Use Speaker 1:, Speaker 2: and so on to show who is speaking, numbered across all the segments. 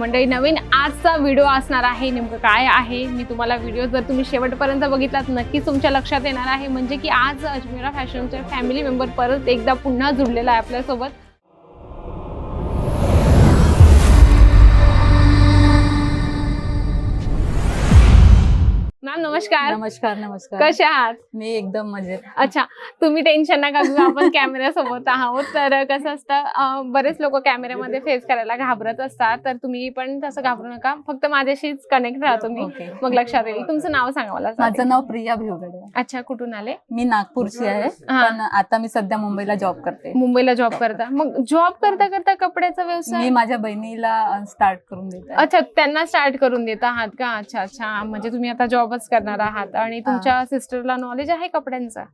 Speaker 1: मंडळी नवीन आजचा व्हिडिओ असणार आहे. नेमकं काय आहे? मी तुम्हाला व्हिडिओ जर तुम्ही शेवटपर्यंत बघितलात नक्कीच तुमच्या लक्षात येणार आहे. म्हणजे की आज अजमेरा फॅशनचे फॅमिली मेंबर परत एकदा पुन्हा जुडलेला आहे आपल्यासोबत. मॅम नमस्कार.
Speaker 2: नमस्कार नमस्कार.
Speaker 1: कसे आहात?
Speaker 2: मी एकदम मजेत.
Speaker 1: अच्छा तुम्ही टेन्शन नका घेऊ आपण कॅमेऱ्यासोबत आहोत. तर कसं असतं बरेच लोक कॅमेऱ्यामध्ये फेस करायला घाबरत असतात. तर तुम्ही पण तसं घाबरू नका. फक्त माझ्याशीच कनेक्ट राहतो मी
Speaker 2: ओके
Speaker 1: मग लक्षात येईल. तुमचं नाव सांगा मला
Speaker 2: माझं नाव प्रिया भिवगडे.
Speaker 1: अच्छा कुठून आले?
Speaker 2: मी नागपूरची आहे
Speaker 1: हा.
Speaker 2: पण आता मी सध्या मुंबईला जॉब करते.
Speaker 1: मुंबईला जॉब करता. मग जॉब करता करता कपड्याचा
Speaker 2: मी
Speaker 1: व्यवसाय
Speaker 2: माझ्या बहिणीला स्टार्ट करून देते.
Speaker 1: अच्छा त्यांना स्टार्ट करून देत आहात का? अच्छा अच्छा. म्हणजे तुम्ही आता जॉबच करणार आहात आणि तुमच्या सिस्टरला नॉलेज आहे कपड्यांचं?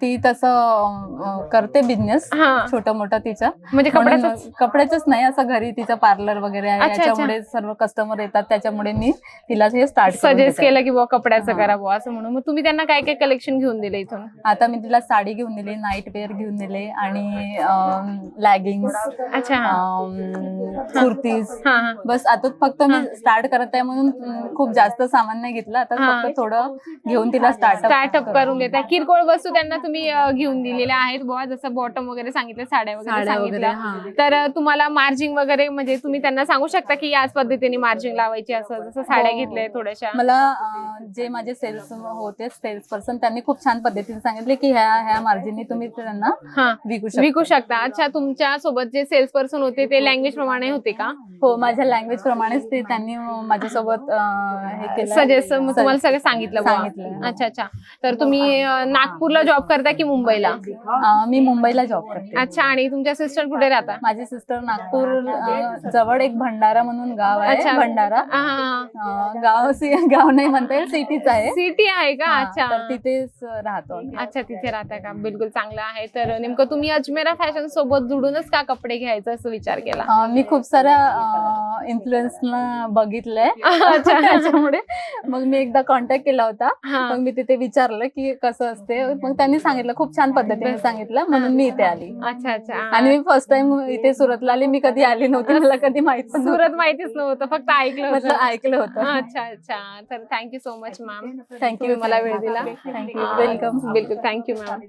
Speaker 2: ती तसं करते बिझनेस छोटं मोठं तिचं.
Speaker 1: म्हणजे कपड्याचं
Speaker 2: कपड्याच नाही असं घरी तिचं पार्लर वगैरे आहे.
Speaker 1: अच्छा, अच्छा.
Speaker 2: याच्यामुळे सर्व कस्टमर येतात त्याच्यामुळे मी तिला हे स्टार्ट
Speaker 1: सजेस्ट केलं की बुवा कपड्याचं. करा बुवा असं म्हणून. मग तुम्ही त्यांना काय काय कलेक्शन घेऊन दिले इथून?
Speaker 2: आता मी तिला साडी घेऊन दिली नाईट वेअर घेऊन दिले आणि लॅगिंग्स
Speaker 1: अच्छा.
Speaker 2: कुर्तीज. बस आता फक्त मी स्टार्ट करत आहे म्हणून खूप जास्त सामान नाही घेतलं. आता. फक्त थोडं घेऊन तिला स्टार्टअप
Speaker 1: स्टार्टअप करून देता किरकोळ वस्तू त्यांना तुम्ही घेऊन दिलेल्या आहेत बुवा. जसं बॉटम वगैरे सांगितलं साड्या वगैरे
Speaker 2: साड्या वगैरे
Speaker 1: सांगितलं.
Speaker 2: हा.
Speaker 1: तर तुम्हाला मार्जिंग वगैरे म्हणजे तुम्ही त्यांना सांगू शकता की याच पद्धतीने मार्जिंग लावायची असं जसं साड्या
Speaker 2: हो.
Speaker 1: घेतल्या थोड्याशा.
Speaker 2: मला जे माझे सेल्स होते सेल्स पर्सन त्यांनी खूप छान पद्धतीने सांगितले की ह्या ह्या मार्जिनने तुम्ही त्यांना विकू शकता
Speaker 1: विकू शकता. अच्छा तुमच्यासोबत जे सेल्स पर्सन होते ते लँग्वेज प्रमाणे होते का?
Speaker 2: हो माझ्या लँग्वेज प्रमाणेच ते त्यांनी माझ्यासोबत हे केलं.
Speaker 1: सजेस्ट तुम्हाला सगळं सांगितलं.
Speaker 2: सांगितलं.
Speaker 1: अच्छा अच्छा. तर तुम्ही नागपूरला जॉब करता की मुंबईला?
Speaker 2: मी मुंबईला जॉब करते.
Speaker 1: अच्छा आणि तुमच्या सिस्टर कुठे राहता?
Speaker 2: माझी सिस्टर नागपूर जवळ एक भंडारा म्हणून गाव. आहे भंडारा. गाव सी- गाव नाही म्हणता येईल सिटीच आहे.
Speaker 1: सिटी आहे का? अच्छा.
Speaker 2: तिथेच राहतो.
Speaker 1: अच्छा तिथे राहता का? बिलकुल चांगलं आहे. तर नेमकं तुम्ही अजमेरा फॅशन सोबत जुडूनच का कपडे घ्यायचा असं विचार केला?
Speaker 2: मी खूप साऱ्या इन्फ्लुएन्सना बघितलंय.
Speaker 1: अच्छा.
Speaker 2: त्याच्यामुळे मग मी एकदा कॉन्टॅक्ट केला होता. मग मी तिथे विचारलं की कसं असते? मग त्यांनी सांगितलं खूप छान पद्धतीने सांगितलं. म्हणून मी इथे आली.
Speaker 1: अच्छा अच्छा.
Speaker 2: आणि मी फर्स्ट टाइम इथे सुरतला आली. मी कधी आली नव्हती. मला कधी माहीत.
Speaker 1: सुरत माहितीच नव्हतं. फक्त ऐकलं
Speaker 2: ऐकलं होतं.
Speaker 1: अच्छा अच्छा. तर thank you so much ma'am
Speaker 2: thank you
Speaker 1: मला वेळ दिला.
Speaker 2: थँक्यू वेलकम
Speaker 1: बिलकुल थँक्यू मॅम